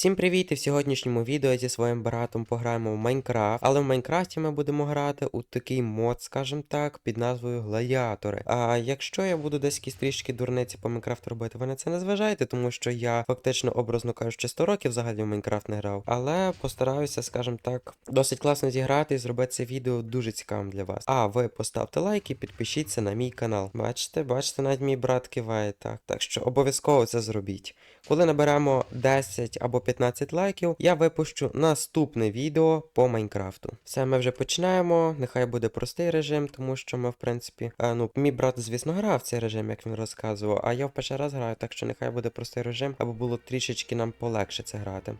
Всім привіт! І в сьогоднішньому відео зі своїм братом пограємо в Майнкрафт. Але в Майнкрафті ми будемо грати у такий мод, скажімо так, під назвою Гладіатори. А якщо я буду десь якісь трішки дурниці по Майнкрафту робити, ви на це не зважайте, тому що я фактично, образно кажучи, 100 років взагалі в Майнкрафт не грав. Але постараюся, скажімо так, досить класно зіграти і зробити це відео дуже цікавим для вас. А ви поставте лайк і підпишіться на мій канал. Бачите, бачите, навіть мій брат киває так. Так що обов'язково це зробіть. Коли наберемо 10 або 15 лайків, я випущу наступне відео по Майнкрафту. Все, ми вже починаємо. Нехай буде простий режим, тому що ми, в принципі, е, ну, мій брат, звісно, грав цей режим, як він розказував, а я в перший раз граю, так що нехай буде простий режим, аби було трішечки нам полегше це грати.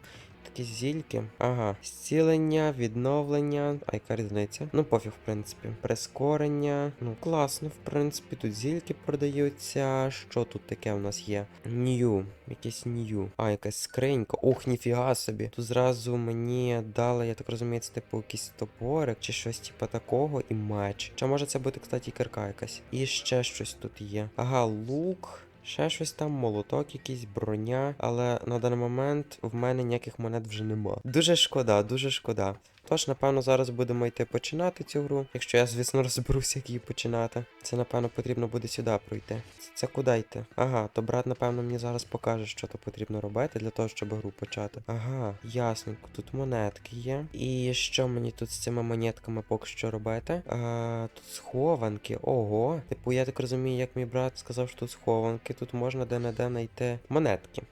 Такі зільки. Ага. Зцілення, відновлення. А яка різниця? Ну, пофіг, в принципі. Прискорення. Ну, класно, в принципі. Тут зільки продаються. Що тут таке у нас є? Нью. Якесь нью. А, якась скринька. Ох, ніфіга собі. Тут зразу мені дали, я так розумію, це типу якийсь топорик чи щось типу такого і меч. Чи може це бути, кстати, кирка якась? І ще щось тут є. Ага, лук. Ще щось там, молоток, якийсь броня, але на даний момент в мене ніяких монет вже нема. Дуже шкода, дуже шкода. Тож, напевно, зараз будемо йти починати цю гру. Якщо я, звісно, розберуся, як її починати. Це, напевно, потрібно буде сюди пройти. Це, це куди йти? Ага, то брат, напевно, мені зараз покаже, що то потрібно робити для того, щоб гру почати. Ага, ясненько, тут монетки є. І що мені тут з цими монетками поки що робити? А, тут схованки. Ого. Типу, я так розумію, як мій брат сказав, що тут схованки, тут можна де-не-де знайти монетки.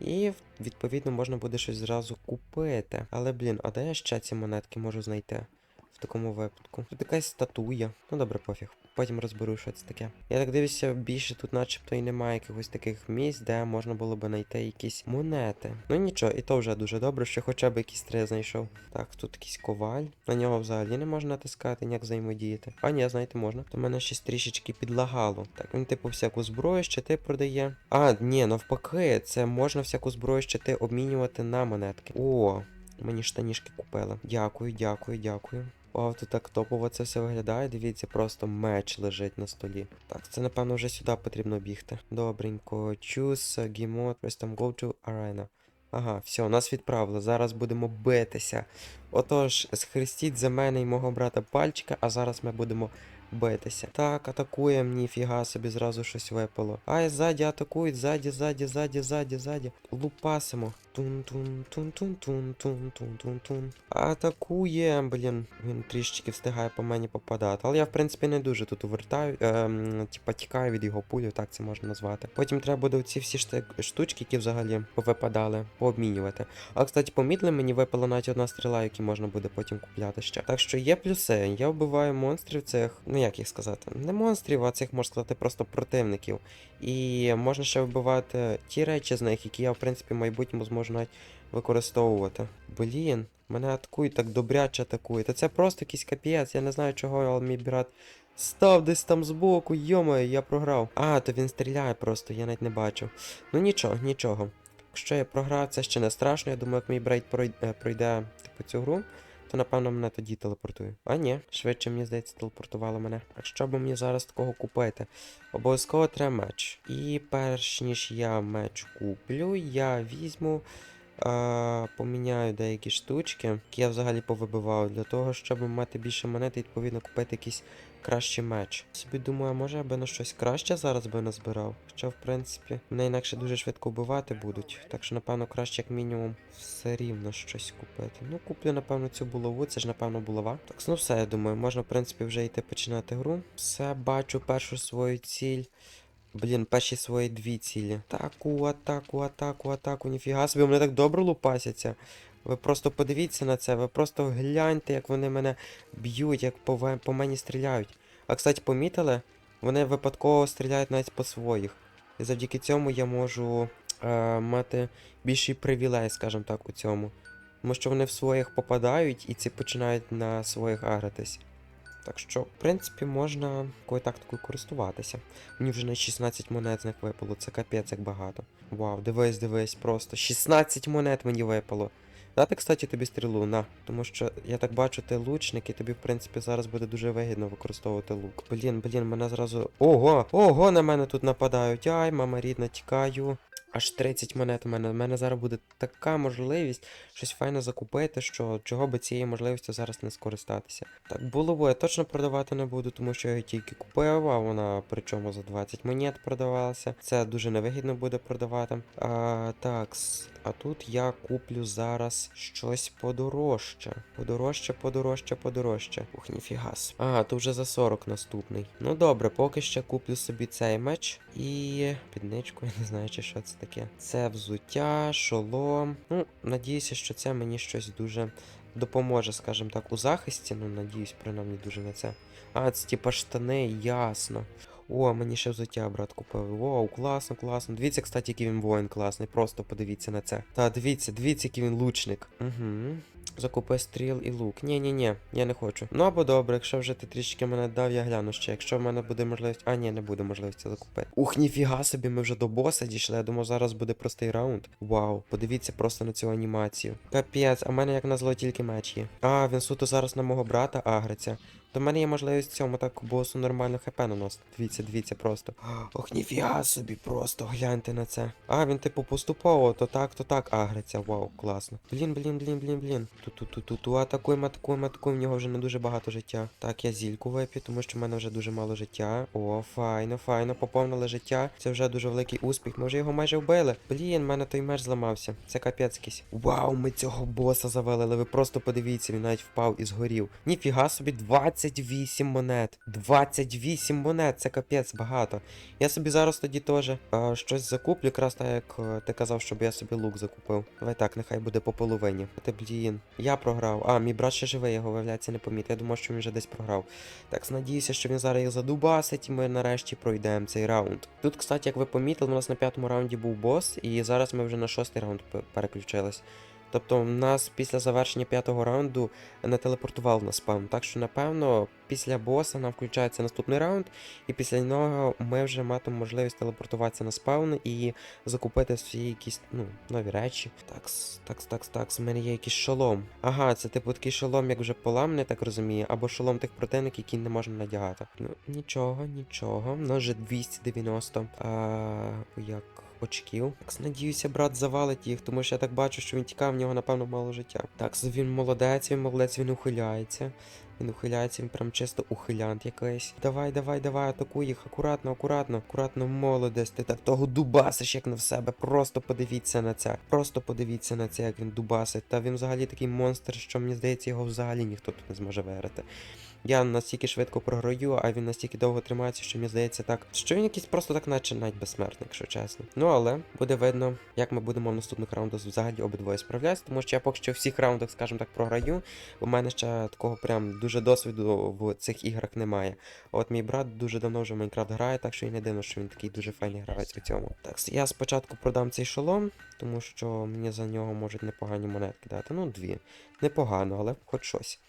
І відповідно можна буде щось зразу купити. Але блін, а де я ще ці монетки можу знайти? В такому випадку. Тут якась статуя. Ну добре, пофіг. Потім розберу, що це таке. Я так дивлюся, більше тут начебто і немає якихось таких місць, де можна було би знайти якісь монети. Ну нічого, і то вже дуже добре, що хоча б якісь три знайшов. Так, тут якийсь коваль. На нього взагалі не можна натискати, ніяк взаємодіяти. А ні, знаєте, можна. То мене щось трішечки підлагало. Так, він типу всяку зброю щити продає. А, ні, навпаки, це можна всяку зброю щити обмінювати на монетки. О, мені штанішки купили. Дякую, дякую, дякую. Вау, тут так топово це все виглядає. Дивіться, просто меч лежить на столі. Так, це напевно вже сюди потрібно бігти. Добренько. Choose гімот, press там go to arena. Ага, все, нас відправили. Зараз будемо битися. Отож, схрестіть за мене і мого брата пальчика, а зараз ми будемо битися. Так, атакуємо, ніфіга собі зразу щось випало. Ай, ззаді атакують, ззаді, ззаді, ззаді, ззаді, ззаді. Лупасимо. Тун-тун, тун-тун-тун, тун-тун-тун-тун. Атакує, блін. Він трішечки встигає по мені попадати. Але я, в принципі, не дуже тут увертаю. Ем, типа тікаю від його пулю, так це можна назвати. Потім треба буде ці всі штучки, які взагалі повипадали, пообмінювати. А кстати, помітили, мені випала навіть одна стріла, які можна буде потім купляти ще. Так що є плюси. Я вбиваю монстрів цих, ну як їх сказати, не монстрів, а цих можна сказати просто противників. І можна ще вбивати ті речі з них, які я, в принципі, в майбутньому зможу навіть використовувати. Блін, мене атакують так добряче атакують. Та це просто якийсь капець, я не знаю чого, але мій брат. Став десь там збоку, йомаю, я програв. А, то він стріляє просто, я навіть не бачив. Ну нічого, нічого. Якщо я програв, це ще не страшно. Я думаю, як мій брейд пройде, пройде типу, цю гру, то напевно мене тоді телепортує. А ні, швидше мені здається, телепортувало мене. А що би мені зараз такого купити? Обов'язково треба меч. І перш ніж я меч куплю, я візьму. А, поміняю деякі штучки, які я взагалі повибивав, для того, щоб мати більше монет і відповідно купити якийсь кращий меч. Собі думаю, може я би на щось краще зараз би назбирав. Хоча, в принципі, мене інакше дуже швидко вбивати будуть. Так що, напевно, краще, як мінімум, все рівно щось купити. Ну, куплю, напевно, цю булаву, це ж, напевно, булава. Так, ну все, я думаю, можна, в принципі, вже йти починати гру. Все, бачу першу свою ціль. Блін, перші свої дві цілі. Атаку, атаку, атаку, атаку. Ніфіга собі, вони так добре лупасяться. Ви просто подивіться на це, ви просто гляньте, як вони мене б'ють, як по, по мені стріляють. А кстати, помітили? Вони випадково стріляють навіть по своїх. І завдяки цьому я можу е, мати більший привілей, скажімо так, у цьому. Тому що вони в своїх попадають і ці починають на своїх агратись. Так що, в принципі, можна такою тактикою користуватися. Мені вже на 16 монет з них випало, це капець як багато. Вау, дивись, дивись, просто 16 монет мені випало. Дати, кстати, тобі стрілу, на. Тому що я так бачу, ти лучник, і тобі, в принципі, зараз буде дуже вигідно використовувати лук. Блін, блін, мене зразу. Ого! Ого, на мене тут нападають. Ай, мама рідна, тікаю. Аж 30 монет у мене. У мене зараз буде така можливість щось файно закупити, що чого би цією можливістю зараз не скористатися. Так, булаву я точно продавати не буду, тому що я її тільки купив, а вона причому за 20 монет продавалася. Це дуже невигідно буде продавати. А, так, а тут я куплю зараз щось подорожче. Подорожче, подорожче, подорожче. Ух, ніфіга. с- А, то вже за 40 наступний. Ну добре, поки ще куплю собі цей меч і підничку, я не знаю, чи що це таке. Це взуття, шолом. Ну, надіюся, що це мені щось дуже допоможе, скажімо так, у захисті. Ну, надіюсь, принаймні дуже на це. А, це типа штани, ясно. О, мені ще взуття брат купив. Вау, класно, класно. Дивіться, кстати, який він воїн класний. Просто подивіться на це. Та дивіться, дивіться, який він лучник. Угу. Закупи стріл і лук. Ні, ні, ні, я не хочу. Ну або добре, якщо вже ти трішки мене дав, я гляну ще. Якщо в мене буде можливість. А, ні, не буде можливості закупити. Ух, ніфіга собі, ми вже до боса дійшли. Я думаю, зараз буде простий раунд. Вау, подивіться просто на цю анімацію. Капець, а в мене як на зло тільки меч є. А, він суто зараз на мого брата агриться. До мене є можливість цьому так босу нормально хп наносити. Дивіться, дивіться просто. Ох, ніфіга собі просто, гляньте на це. А, він типу поступово, то так, то так агриться. Вау, класно. Блін, блін, блін, блін, блін. Ту-ту-ту-ту-ту, атакуємо, атакуємо, атакуємо, в нього вже не дуже багато життя. Так, я зільку вип'ю, тому що в мене вже дуже мало життя. О, файно, файно, поповнили життя. Це вже дуже великий успіх. Ми вже його майже вбили. Блін, в мене той меч зламався. Це капець якийсь. Вау, ми цього боса завалили. Ви просто подивіться, він навіть впав і згорів. Ніфіга собі, 28 монет. 28 монет, це капець багато. Я собі зараз тоді теж е, щось закуплю, якраз так як е, ти казав, щоб я собі лук закупив. Давай так, нехай буде по половині. Ти блін, я програв. А, мій брат ще живий, його виявляється не помітив. Я думав, що він вже десь програв. Так, надіюся, що він зараз їх задубасить, і ми нарешті пройдемо цей раунд. Тут, кстати, як ви помітили, у нас на п'ятому раунді був бос, і зараз ми вже на шостий раунд переключились. Тобто, нас після завершення п'ятого раунду не телепортував на спам. Так що, напевно, після боса нам включається наступний раунд, і після нього ми вже матимемо можливість телепортуватися на спаун і закупити всі якісь ну, нові речі. Такс, такс, такс, такс, у мене є якийсь шолом. Ага, це типу такий шолом, як вже поламаний, так розумію, або шолом тих противників, які не можна надягати. Ну, нічого, нічого. У нас вже 290. А, як очків. Так, надіюся, брат завалить їх, тому що я так бачу, що він тікав, в нього, напевно, мало життя. Так, він молодець, він молодець, він ухиляється. Він ухиляється, він прям чисто ухилянт якийсь. Давай, давай, давай, атакуй їх, акуратно, акуратно, акуратно, молодець. Ти так того дубасиш, як не в себе. Просто подивіться на це. Просто подивіться на це, як він дубасить. Та він взагалі такий монстр, що мені здається, його взагалі ніхто тут не зможе виграти. Я настільки швидко програю, а він настільки довго тримається, що мені здається так, що він якийсь просто так, наче навіть безсмертний, якщо чесно. Ну але буде видно, як ми будемо в наступних раундах взагалі обидвоє справлятися, тому що я поки що в всіх раундах, скажімо так, програю. У мене ще такого прям дуже досвіду в цих іграх немає. От мій брат дуже давно вже в Майнкрафт грає, так що і не дивно, що він такий дуже файний гравець у цьому. Так, я спочатку продам цей шолом, тому що мені за нього можуть непогані монетки дати. Ну, дві. Непогано, але хоч щось.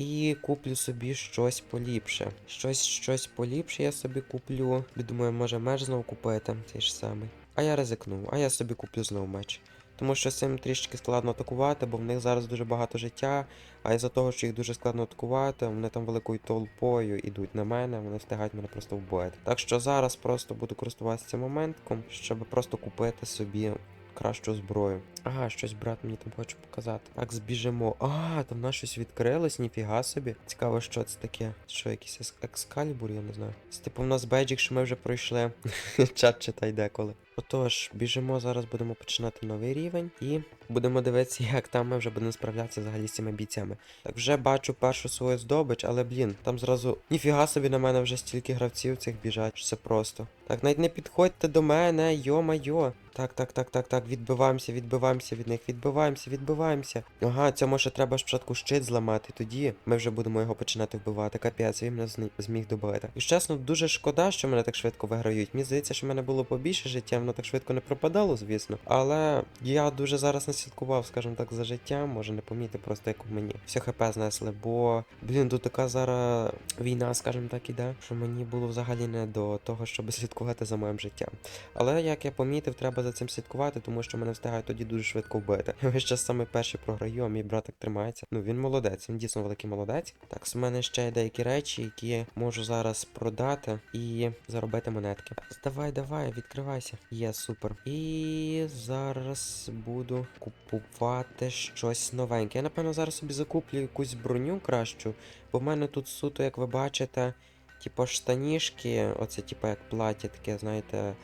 І куплю собі щось поліпше. Щось щось поліпше я собі куплю. Думаю, може меч знову купити, цей ж самий. А я ризикну, а я собі куплю знову меч. Тому що цим трішки складно атакувати, бо в них зараз дуже багато життя, а із-за того, що їх дуже складно атакувати, вони там великою толпою йдуть на мене, вони встигають мене просто вбити. Так що зараз просто буду користуватися цим моментом, щоб просто купити собі кращу зброю. Ага, щось брат мені там хоче показати. Так, збіжимо. А, там в нас щось відкрилось, ніфіга собі. Цікаво, що це таке. Що, якийсь екскалібур, я не знаю. Це типу в нас беджик, що ми вже пройшли. Чат читай деколи. Отож, біжимо, зараз будемо починати новий рівень і будемо дивитися, як там ми вже будемо справлятися взагалі з цими бійцями. Так, вже бачу першу свою здобич, але блін, там зразу ніфіга собі на мене вже стільки гравців цих біжать, що це просто. Так, навіть не підходьте до мене, йо-майо. Так, так, так, так, так, відбиваємося, відбиваємося від них, відбиваємося, відбиваємося. Ага, цьому ще треба спочатку щит зламати, тоді ми вже будемо його починати вбивати. Капець, він мене зміг добити. І чесно, дуже шкода, що мене так швидко виграють. Мені здається, що в мене було побільше життя, воно так швидко не пропадало, звісно. Але я дуже зараз не слідкував, скажімо так, за життям, може не помітив просто як мені все хп знесли, бо блін, тут така зараз війна, скажімо так, іде, що мені було взагалі не до того, щоб слідкувати за моїм життям. Але як я помітив, треба за цим слідкувати, тому що мене встигають тоді дуже швидко вбити. Ми ще саме перший програю, а мій братик тримається. Ну він молодець, він дійсно великий молодець. Так, з мене ще є деякі речі, які можу зараз продати і заробити монетки. Давай, давай, відкривайся. Є супер. І зараз буду купувати щось новеньке. Я напевно зараз собі закуплю якусь броню кращу, бо в мене тут суто, як ви бачите, типу штанішки, оце типу як плаття таке, знаєте,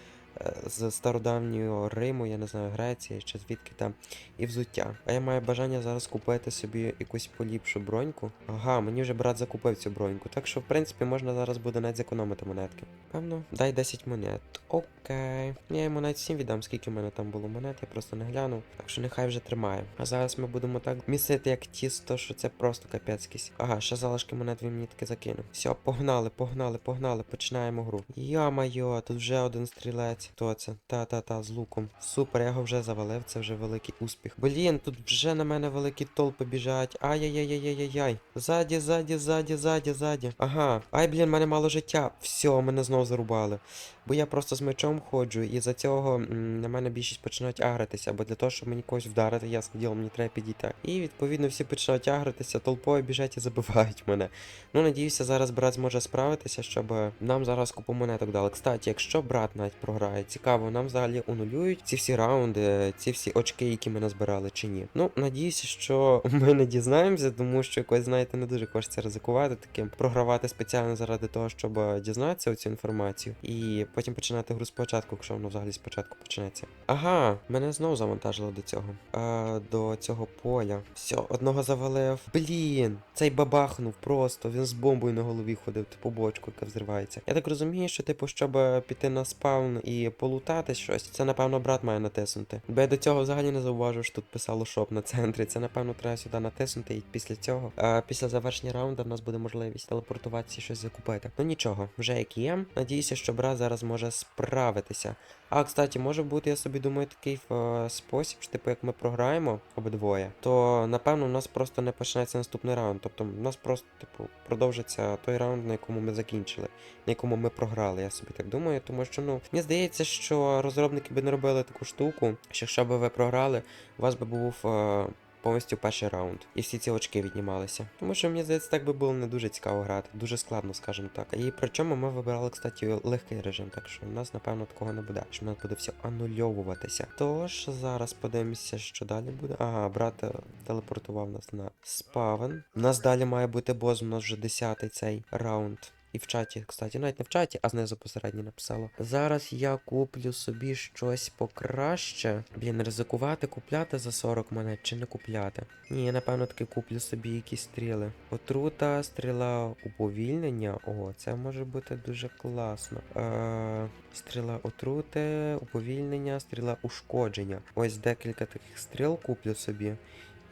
з стародавнього Риму, я не знаю, Греції чи звідки там, і взуття. А я маю бажання зараз купити собі якусь поліпшу броньку. Ага, мені вже брат закупив цю броньку, так що, в принципі, можна зараз буде навіть зекономити монетки. Певно, дай 10 монет. Окей. Я йому навіть 7 віддам, скільки в мене там було монет, я просто не глянув. Так що нехай вже тримає. А зараз ми будемо так місити як тісто, що це просто капець якийсь. Ага, ще залишки монет він мені таки закинув. Все, погнали, погнали, погнали, починаємо гру. Йо-майо, тут вже один стрілець. Хто це? Та-та-та, з луком. Супер, я його вже завалив, це вже великий успіх. Блін, тут вже на мене великі толпи біжать. Ай-яй-яй-яй-яй-яй. Ззаді, ззаді, ззаді, ззаді, ззаді. Ага. Ай, блін, в мене мало життя. Все, мене знов зарубали. Бо я просто з мечом ходжу, і за цього на мене більшість починають агритися, бо для того, щоб мені когось вдарити, ясно діло, мені треба підійти. І відповідно всі починають агритися, толпою біжать і забивають мене. Ну, надіюся, зараз брат зможе справитися, щоб е, нам зараз купу монеток дали. Кстати, якщо брат навіть програє, цікаво, нам взагалі анулюють ці всі раунди, ці всі очки, які ми назбирали, чи ні. Ну, надіюся, що ми не дізнаємося, тому що якось, знаєте, не дуже хочеться ризикувати таким, програвати спеціально заради того, щоб е, дізнатися цю інформацію, і потім починати гру спочатку, якщо воно взагалі спочатку почнеться. Ага, мене знову завантажило до цього. А, до цього поля. Все, одного завалив. Блін, цей бабахнув просто. Він з бомбою на голові ходив, типу бочку, яка взривається. Я так розумію, що, типу, щоб е, піти на спаун і полутати щось, це напевно брат має натиснути. Бо я до цього взагалі не зауважив, що тут писало шоп на центрі. Це напевно треба сюди натиснути, і після цього, а, після завершення раунду, в нас буде можливість телепортуватися і щось закупити. Ну нічого, вже як є. Надіюся, що брат зараз може справитися. А, кстати, може бути, я собі думаю, такий е, спосіб, що типу, як ми програємо обидвоє, то напевно у нас просто не почнеться наступний раунд. Тобто у нас просто, типу, продовжиться той раунд, на якому ми закінчили, на якому ми програли, я собі так думаю. Тому що, ну, мені здається, що розробники би не робили таку штуку, що якщо б ви програли, у вас би був. Е, Повністю перший раунд, і всі ці очки віднімалися. Тому що мені здається, так би було не дуже цікаво грати, дуже складно, скажімо так. І причому ми вибирали, кстати, легкий режим, так що у нас, напевно, такого не буде. Що в нас буде все анульовуватися. Тож зараз подивимося, що далі буде. Ага, брат е, телепортував нас на спавен. У нас далі має бути бос, у нас вже 10-й цей раунд. І в чаті, кстати, навіть не в чаті, а знизу посередньо написало. Зараз я куплю собі щось покраще. Блін, ризикувати, купляти за 40 монет чи не купляти. Ні, я напевно таки куплю собі якісь стріли. Отрута, стріла уповільнення. О, це може бути дуже класно. Е, стріла отрути, уповільнення, стріла ушкодження. Ось декілька таких стріл куплю собі.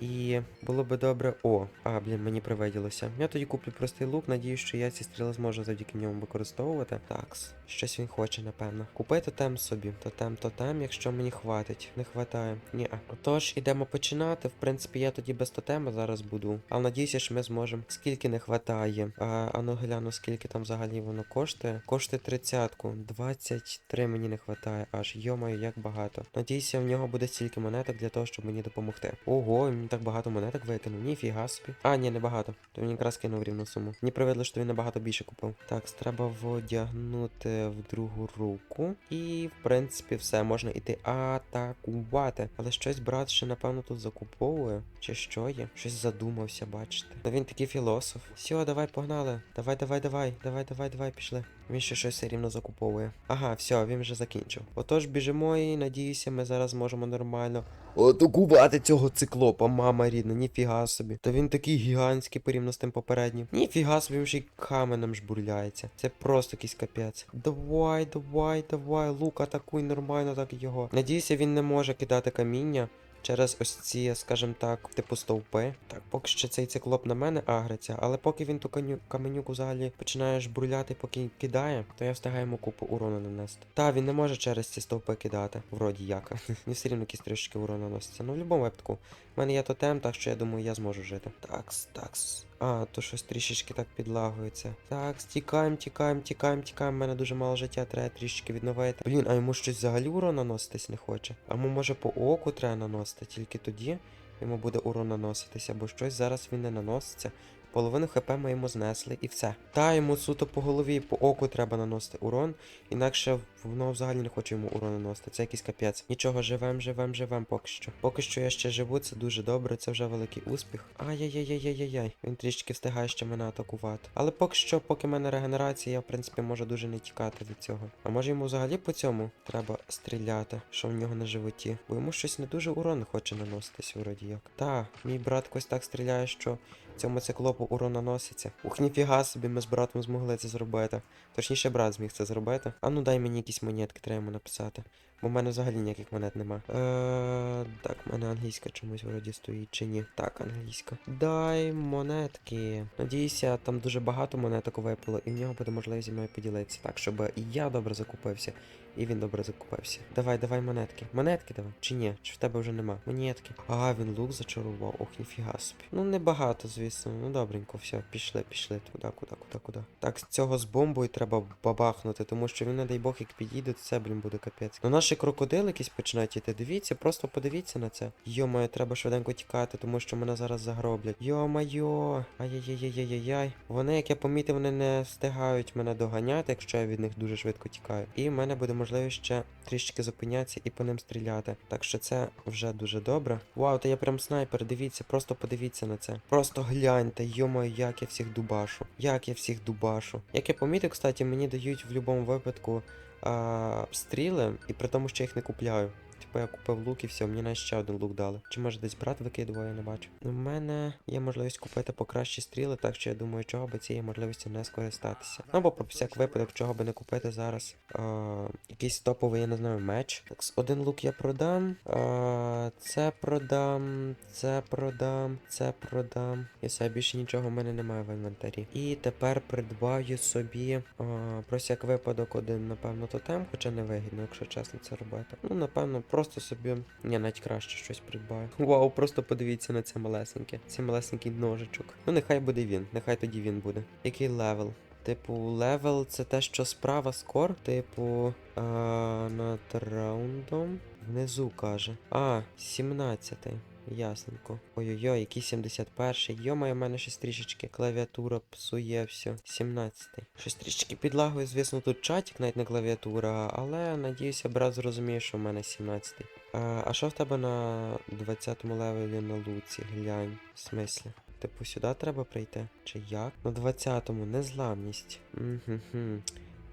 І було би добре. О, а, блін, мені привиділося. Я тоді куплю простий лук, надіюсь, що я ці стріли зможу завдяки ньому використовувати. Такс, щось він хоче, напевно. Купи тотем собі. Тотем, тотем, якщо мені хватить. Не хватає. Ні. Отож, ідемо починати. В принципі, я тоді без тотема зараз буду. Але надіюся, що ми зможемо. Скільки не хватає. А, а ну гляну, скільки там взагалі воно коштує. Коштує тридцятку. 23 мені не хватає. Аж йомаю, як багато. Надіюся, в нього буде стільки монеток для того, щоб мені допомогти. Ого, він так багато монеток викинув. Ніфіга собі. А, ні, не багато. То він якраз кинув рівну суму. Мені привидло, що він набагато більше купив. Так, треба вдягнути в другу руку. І, в принципі, все, можна іти атакувати. Але щось брат ще, напевно, тут закуповує. Чи що є? Щось задумався, бачите. Ну він такий філософ. Все, давай, погнали. Давай, давай, давай, давай, давай, давай, пішли. Він ще щось все рівно закуповує. Ага, все, він вже закінчив. Отож, біжимо і надіюся, ми зараз зможемо нормально атакувати цього циклопа, мама рідна, ніфіга собі. То він такий гігантський порівняно з тим попереднім. Ніфіга собі, він ще й каменем жбурляється. Це просто якийсь капець. Давай, давай, давай, лук, атакуй нормально так його. Надіюся, він не може кидати каміння. Через ось ці, скажімо так, типу стовпи. Так, поки що цей циклоп на мене агриться, але поки він ту каню... каменюку взагалі починає жбурляти, поки кидає, то я встигаю йому купу урону нанести. Та він не може через ці стовпи кидати. Вроді як. Він все рівно якісь трішки урону наноситься. Ну в будь-якому випадку. У мене є тотем, так що я думаю, я зможу жити. Такс, такс. А, то щось трішечки так підлагується. Так, стікаємо, тікаємо, тікаємо, тікаємо. У мене дуже мало життя, треба трішечки відновити. Блін, а йому щось взагалі урон наноситись не хоче. А йому може по оку треба наносити, тільки тоді йому буде урон наноситися, бо щось зараз він не наноситься. Половину хп ми йому знесли і все. Та йому суто по голові, по оку треба наносити урон, інакше воно взагалі не хоче йому урон наносити. Це якийсь капець. Нічого, живем, живем, живем поки що. Поки що я ще живу, це дуже добре, це вже великий успіх. Ай-яй-яй-яй-яй-яй. Він трішки встигає ще мене атакувати. Але поки що, поки в мене регенерація, я в принципі можу дуже не тікати від цього. А може йому взагалі по цьому треба стріляти, що в нього на животі. Бо йому щось не дуже урон хоче наноситись, вроді як. Та, мій брат ось так стріляє, що цьому циклопу урон наноситься. Ух, ніфіга собі, ми з братом змогли це зробити. Точніше, брат зміг це зробити. А ну дай мені якісь монетки, треба написати. Бо в мене взагалі ніяких монет нема. Е, так, в мене англійська чомусь вроді стоїть чи ні. Так, англійська. Дай монетки. Надіюся, там дуже багато монеток випало, і в нього буде можливість зі мною поділитися. Так, щоб і я добре закупився, і він добре закупився. Давай, давай монетки. Монетки давай. Чи ні? Чи в тебе вже нема? Монетки. А, він лук зачарував. Ох, ніфіга собі. Ну, небагато, звісно. Ну добренько, все, пішли, пішли. Туди, куди, куди, куди. Так, з цього з бомбою треба бабахнути, тому що він, не дай Бог, як підійде, то це, блін, буде капець. Ну наші крокодили якісь починають іти. Дивіться, просто подивіться на це. Йо-моє, треба швиденько тікати, тому що мене зараз загроблять. Йо-майо. Ай-яй-яй-яй-яй-яй. Вони, як я помітив, вони не встигають мене доганяти, якщо я від них дуже швидко тікаю. І в мене буде можливість ще трішки зупинятися і по ним стріляти. Так що це вже дуже добре. Вау, та я прям снайпер, дивіться, просто подивіться на це. Просто гляньте, йо-моє, як я всіх дубашу. Як я всіх дубашу. Як я помітив, кстати, мені дають в будь-якому випадку а, стріли, і при тому, що я їх не купляю. Типу я купив лук і все, мені навіть ще один лук дали. Чи може десь брат викидував, я не бачу. У мене є можливість купити покращі стріли, так що я думаю, чого би цієї можливості не скористатися. Ну або про всяк випадок, чого би не купити зараз. А, якийсь топовий, я не знаю, меч. Так, один лук я продам. А, це продам, це продам, це продам. І все, більше нічого в мене немає в інвентарі. І тепер придбаю собі а, про всяк випадок один, напевно, тотем, хоча не вигідно, якщо чесно це робити. Ну, напевно, просто собі. Ні, навіть краще щось придбаю. Вау, просто подивіться на це малесеньке. Це малесенький ножичок. Ну, нехай буде він, нехай тоді він буде. Який левел? Типу, левел це те, що справа скор. Типу, а, над раундом. Внизу каже. А, 17-й. Ясненько. Ой-ой-ой, який 71-й. Йома, в мене щось трішечки клавіатура псує все. 17-й. Щось трішечки підлагує, звісно, тут чатик, навіть не клавіатура, але надіюся, брат зрозуміє, що в мене 17-й. А, а що в тебе на 20-му левелі на луці? Глянь. В смислі? Типу, сюди треба прийти? Чи як? На 20-му незламність. Угу.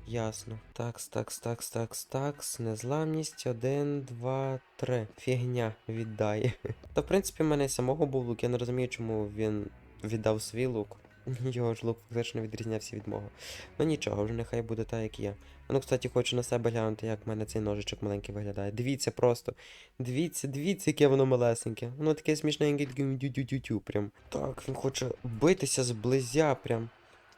Ясно. Такс, такс, такс, такс, такс. Незламність. Один, два, три. Фігня віддає. Та в принципі в мене самого був лук. Я не розумію, чому він віддав свій лук. Його ж лук фактично відрізнявся від мого. Ну нічого, вже нехай буде так, як є. Ну, кстати, хочу на себе глянути, як в мене цей ножичок маленький виглядає. Дивіться просто. Дивіться, дивіться, яке воно малесеньке. Воно таке смішненьке, таке дю-дю-дю-дю прям. Так, він хоче битися зблизя прям.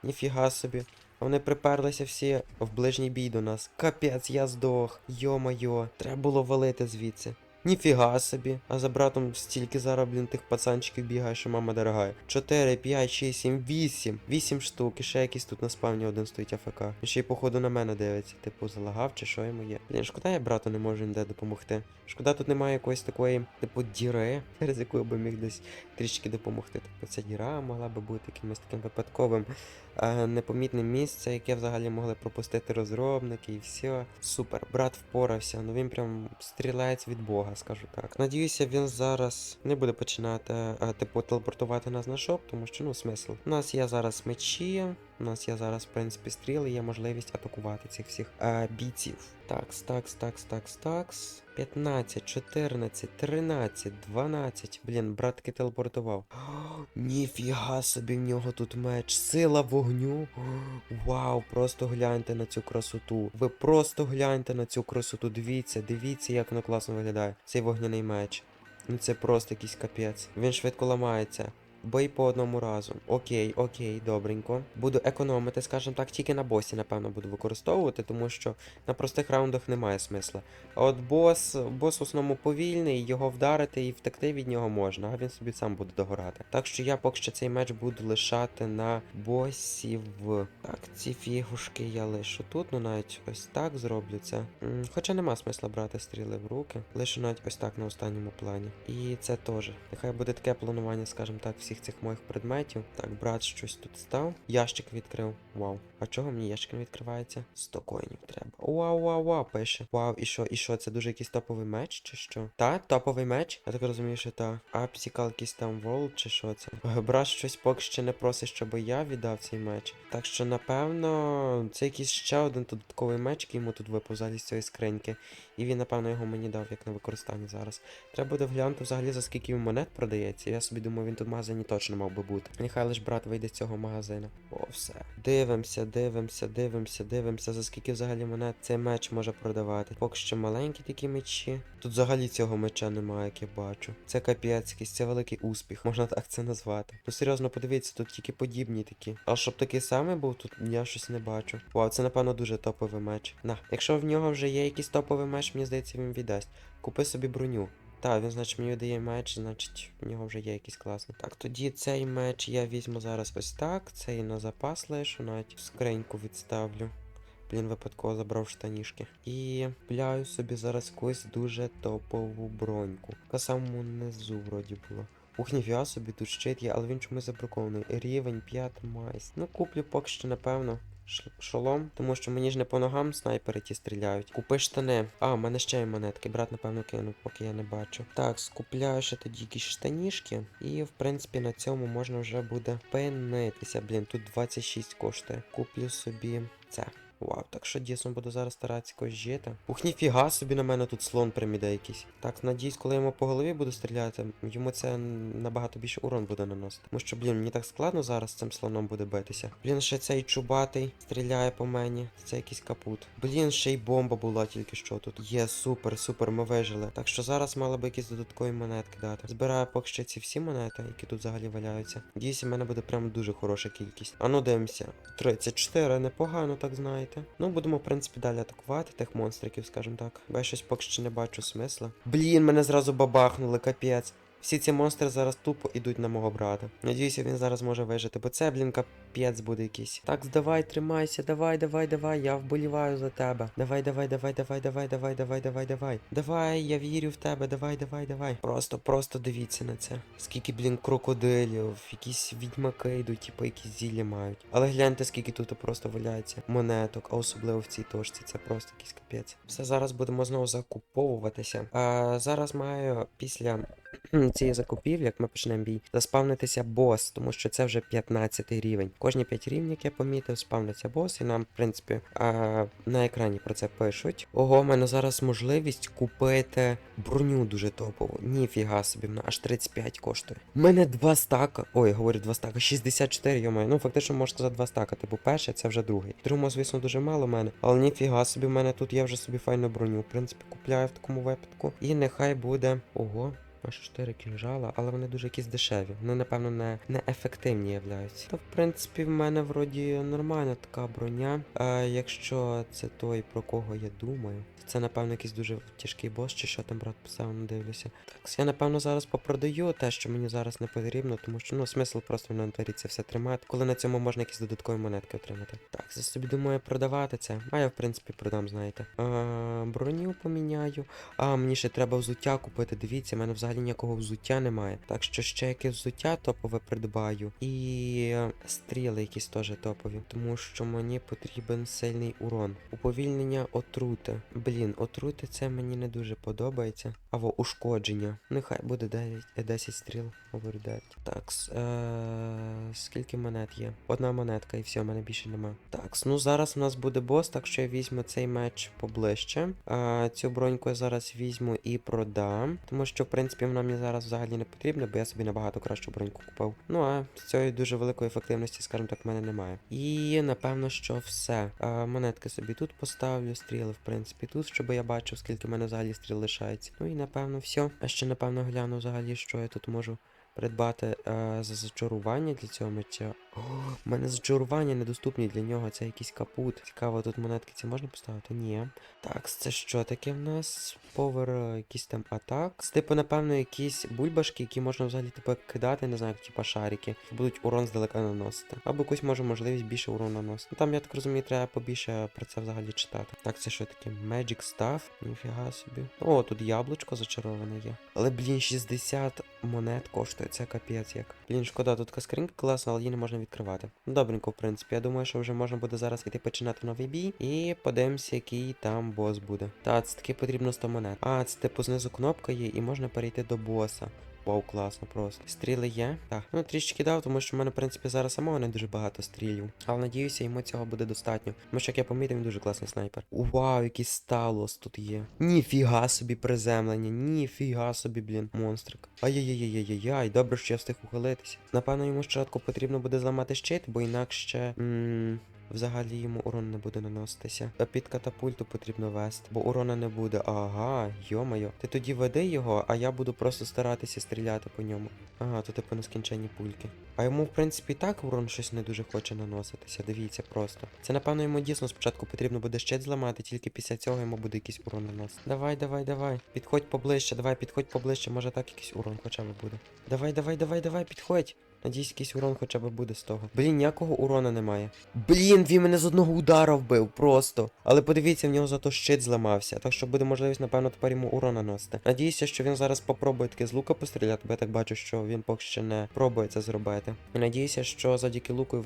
Ніфіга собі. Вони приперлися всі в ближній бій до нас. Капець, я здох. Йо-моє, треба було валити звідси. Ніфіга собі. А за братом стільки зараз, тих пацанчиків бігає, що мама дорогая. 4, 5, 6, 7, 8. 8 штук. І ще якийсь тут на спавні один стоїть АФК. І ще й походу на мене дивиться. Типу, залагав чи що йому є. Блін, шкода, я брату не можу ніде допомогти. Шкода, тут немає якоїсь такої, типу, діри, через яку би міг десь трішки допомогти. Типу, ця діра могла би бути якимось таким випадковим е, непомітне місце, яке взагалі могли пропустити розробники і все. Супер, брат впорався, ну він прям стрілець від Бога, скажу так. Надіюся, він зараз не буде починати, е, типу, телепортувати нас на шоп, тому що ну смисл. У нас є зараз мечі, у нас є зараз, в принципі, стріли, є можливість атакувати цих всіх е, бійців. Такс, такс, такс, такс, такс. 15, 14, 13, 12. Блін, брат таки телепортував. Ніфіга собі в нього тут меч. Сила вогню. Вау, просто гляньте на цю красоту. Ви просто гляньте на цю красоту. Дивіться, дивіться, як воно класно виглядає. Цей вогняний меч. Ну це просто якийсь капець. Він швидко ламається. Бої по одному разу. Окей, окей, добренько. Буду економити, скажімо так, тільки на босі, напевно, буду використовувати, тому що на простих раундах немає смисла. А от бос, бос в основному повільний, його вдарити і втекти від нього можна, а він собі сам буде догорати. Так що я поки що цей меч буду лишати на босів. Так, ці фігушки я лишу тут, ну навіть ось так зроблю це. Хоча нема смисла брати стріли в руки. Лише навіть ось так на останньому плані. І це теж. Нехай буде таке планування, скажімо так, всіх цих моїх предметів. Так, брат щось тут став. Ящик відкрив. Вау. А чого мені ящик не відкривається? 100 коїнів треба. Вау, вау, вау, пише. Вау, і що, і що? Це дуже якийсь топовий меч, чи що? Та, топовий меч? Я так розумію, що та. Апсікал якийсь там волк, чи що це? Е, Брат щось поки ще не просить, щоб я віддав цей меч. Так що, напевно, це якийсь ще один додатковий меч, який йому тут випав взагалі з цієї скриньки. І він, напевно, його мені дав як на використання зараз. Треба буде вглянути взагалі за скільки він монет продається. Я собі думаю, він тут в магазині точно мав би бути. Нехай лиш брат вийде з цього магазину. О, все. Дивимося, дивимося, дивимося, дивимося, за скільки взагалі монет цей меч може продавати. Поки що маленькі такі мечі. Тут взагалі цього меча немає, як я бачу. Це капець якийсь, це великий успіх, можна так це назвати. Ну серйозно, подивіться, тут тільки подібні такі. А щоб такий самий був, тут я щось не бачу. Вау, це напевно дуже топовий меч. На, якщо в нього вже є якийсь топовий меч, мені здається, він віддасть. Купи собі броню. Так, він, значить, мені видає меч, значить, в нього вже є якийсь класний. Так, тоді цей меч я візьму зараз ось так. Цей на запас лишу, навіть скриньку відставлю. Блін, випадково забрав штанішки. І пляю собі зараз якусь дуже топову броньку. Яка самому низу вроді була. Ух, ніфіга собі тут щит є, але він чомусь забракований. Рівень 5 майс. Ну, куплю поки що, напевно. Шолом, тому що мені ж не по ногам снайпери ті стріляють. Купи штани. А, у мене ще є монетки. Брат, напевно, кинув, поки я не бачу. Так, скупляю ще тоді якісь штанішки. І, в принципі, на цьому можна вже буде пинитися. Блін, тут 26 коштує. Куплю собі це. Вау, так що дійсно буду зараз старатися якось жити. Ух, ніфіга собі на мене тут слон приміде якийсь. Так, надіюсь, коли я йому по голові буду стріляти, йому це набагато більше урон буде наносити. Тому що, блін, мені так складно зараз з цим слоном буде битися. Блін, ще цей чубатий стріляє по мені. Це якийсь капут. Блін, ще й бомба була тільки що тут. Є, супер, супер, ми вижили. Так що зараз мали би якісь додаткові монетки дати. Збираю поки що ці всі монети, які тут взагалі валяються. Надіюсь, у мене буде прям дуже хороша кількість. А ну дивимося. 34, непогано, так знаєте. Ну, будемо, в принципі, далі атакувати тих монстриків, скажімо так. Бо я щось поки що не бачу смисла. Блін, мене зразу бабахнули, капець. Всі ці монстри зараз тупо ідуть на мого брата. Надіюся, він зараз може вижити, бо це, блін, капець буде якийсь. Так, давай, тримайся, давай, давай, давай, я вболіваю за тебе. Давай, давай, давай, давай, давай, давай, давай, давай, давай. Давай, я вірю в тебе, давай, давай, давай. Просто, просто дивіться на це. Скільки, блін, крокодилів, якісь відьмаки йдуть, типу, якісь зілля мають. Але гляньте, скільки тут просто валяється монеток, а особливо в цій точці. Це просто якийсь капець. Все, зараз будемо знову закуповуватися. А зараз маю після цієї закупівлі, як ми почнемо бій, заспавнитися бос, тому що це вже 15 рівень. Кожні 5 рівнів, як я помітив, спавниться бос, і нам, в принципі, а, на екрані про це пишуть. Ого, в мене зараз можливість купити броню дуже топову. Ніфіга собі, вона аж 35 коштує. У мене 2 стака. Ой, говорю 2 стака, 64 йомаю. Ну, фактично, можете за 2 стака. Типу, перше, це вже другий. Другому, звісно, дуже мало в мене. Але ніфіга собі, в мене тут є вже собі файну броню. В принципі, купляю в такому випадку. І нехай буде. Ого. Аж 4 кінжала, але вони дуже якісь дешеві. Вони, напевно, не, не ефективні являються. То, в принципі, в мене вроді нормальна така броня. А якщо це той, про кого я думаю, то це, напевно, якийсь дуже тяжкий бос, чи що там брат писав, не дивлюся. Так, я напевно зараз попродаю те, що мені зараз не потрібно, тому що ну смисл просто в інвентарі це все тримати, коли на цьому можна якісь додаткові монетки отримати. Так, за собі думаю продавати це. А я в принципі продам, знаєте. А, броню поміняю. А, мені ще треба взуття купити. Дивіться, в мене взагалі ніякого взуття немає. Так що ще якесь взуття топове придбаю. І е, стріли якісь теж топові. Тому що мені потрібен сильний урон. Уповільнення отрути. Блін, отрути це мені не дуже подобається. Або ушкодження. Нехай буде 9, е, 10 стріл. Говорю 9. Так, е, скільки монет є? Одна монетка і все, в мене більше нема. Так, ну зараз у нас буде бос, так що я візьму цей меч поближче. А, цю броньку я зараз візьму і продам. Тому що, в принципі, вона мені зараз взагалі не потрібна, бо я собі набагато кращу броньку купив. Ну а з цієї дуже великої ефективності, скажімо так, в мене немає. І напевно, що все. А, монетки собі тут поставлю, стріли, в принципі, тут, щоб я бачив, скільки в мене взагалі стріл лишається. Ну і напевно все. А ще напевно гляну взагалі, що я тут можу придбати е, за зачарування для цього меча. О, в мене зачарування недоступні для нього, це якийсь капут. Цікаво, тут монетки ці можна поставити? Ні. Так, це що таке в нас? Повер, е, якийсь там атак. Це, типу, напевно, якісь бульбашки, які можна взагалі типу кидати, не знаю, як типа шарики. Будуть урон здалека наносити. Або якусь може можливість більше урону наносити. Ну, Там, я так розумію, треба побільше про це взагалі читати. Так, це що таке? Magic Staff? Ніфіга собі. О, тут яблучко зачароване є. Але, блін, 60 монет коштує, це капець як. Блін, шкода, тут скринька класна, але її не можна відкривати. Добренько, в принципі. Я думаю, що вже можна буде зараз іти починати новий бій. І подивимося, який там бос буде. Та, це таки потрібно 100 монет. А, це типу знизу кнопка є, і можна перейти до боса. Вау, класно просто. Стріли є? Так. Ну трішки дав, тому що в мене, в принципі, зараз самого не дуже багато стрілів. Але надіюся, йому цього буде достатньо. Тому що, як я помітив, він дуже класний снайпер. Вау, який сталос тут є. Ніфіга собі приземлення, ніфіга собі, блін, монстрик. Ай-яй-яй-яй-яй, добре, що я встиг ухилитися. Напевно, йому спочатку потрібно буде зламати щит, бо інакше. м Взагалі йому урон не буде наноситися. А під катапульту потрібно вести, бо урона не буде. Ага, йомайо. Ти тоді веди його, а я буду просто старатися стріляти по ньому. Ага, то типу нескінченні пульки. А йому, в принципі, так урон щось не дуже хоче наноситися. Дивіться просто. Це напевно йому дійсно спочатку потрібно буде щит зламати, тільки після цього йому буде якийсь урон наносити. Давай, давай, давай. Підходь поближче, давай, підходь поближче, може так якийсь урон хоча б буде. Давай, давай, давай, давай, підходь. Надіюсь, якийсь урон хоча б буде з того. Блін, ніякого урона немає. Блін, він мене з одного удара вбив, просто. Але подивіться, в нього зато щит зламався. Так що буде можливість, напевно, тепер йому урон наносити. Надіюся, що він зараз попробує таки з лука постріляти, бо я так бачу, що він поки що не пробує це зробити. І надіюся, що завдяки луку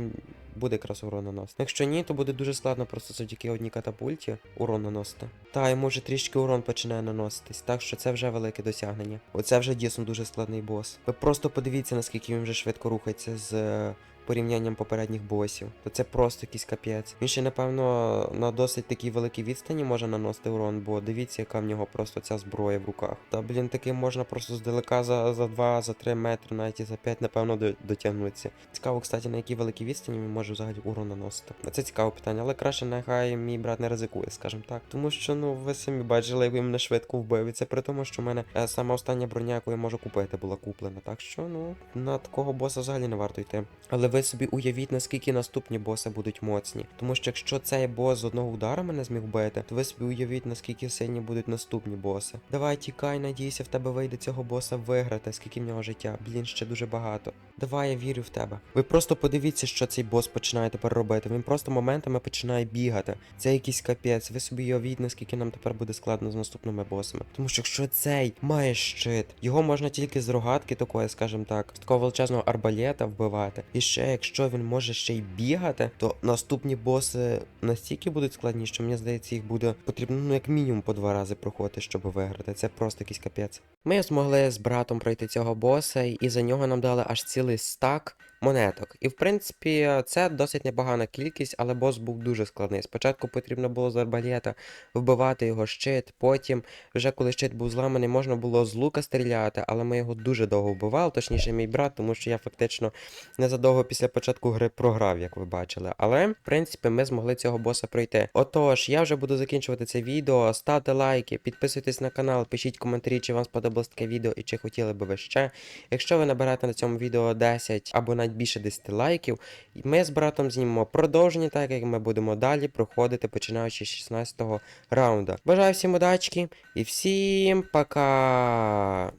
буде якраз урон наносити. Якщо ні, то буде дуже складно просто завдяки одній катапульті урон наносити. Та, йому вже трішки урон починає наноситись, так що це вже велике досягнення. Оце вже дійсно дуже складний бос. Ви просто подивіться, наскільки він вже швидко рухається з е, порівнянням попередніх босів. То це просто якийсь капець. Він ще, напевно, на досить такій великій відстані може наносити урон, бо дивіться, яка в нього просто ця зброя в руках. Та, блін, таким можна просто здалека за, за 2, за 3 метри, навіть і за 5, напевно, до- дотягнутися. Цікаво, кстати, на якій великій відстані він може взагалі урон наносити. Це цікаве питання, але краще нехай мій брат не ризикує, скажімо так. Тому що, ну, ви самі бачили, як він мене швидко вбив. І це при тому, що в мене е, сама остання броня, яку я можу купити, була куплена. Так що, ну, на такого боса взагалі не варто йти. Але ви собі уявіть, наскільки наступні боси будуть моцні. Тому що якщо цей бос з одного удара мене зміг вбити, то ви собі уявіть, наскільки сильні будуть наступні боси. Давай, тікай, надійся, в тебе вийде цього боса виграти, скільки в нього життя. Блін, ще дуже багато. Давай, я вірю в тебе. Ви просто подивіться, що цей бос починає тепер робити. Він просто моментами починає бігати. Це якийсь капець. Ви собі уявіть, наскільки нам тепер буде складно з наступними босами. Тому що якщо цей має щит, його можна тільки з рогатки такої, скажімо так, з такого величезного арбалета вбивати. І ще, якщо він може ще й бігати, то наступні боси настільки будуть складні, що мені здається, їх буде потрібно ну як мінімум по два рази проходити, щоб виграти. Це просто якийсь капець. Ми змогли з братом пройти цього боса, і за нього нам дали аж цілий стак монеток. І в принципі, це досить непогана кількість, але бос був дуже складний. Спочатку потрібно було з арбалета вбивати його щит, потім, вже коли щит був зламаний, можна було з лука стріляти, але ми його дуже довго вбивали, точніше, мій брат, тому що я фактично незадовго після початку гри програв, як ви бачили. Але, в принципі, ми змогли цього боса пройти. Отож, я вже буду закінчувати це відео. Ставте лайки, підписуйтесь на канал, пишіть коментарі, чи вам сподобалось таке відео і чи хотіли би ви ще. Якщо ви наберете на цьому відео 10 або навіть більше 10 лайків, І ми з братом знімемо продовження, так як ми будемо далі проходити, починаючи з 16 раунда. Бажаю всім удачки і всім пока!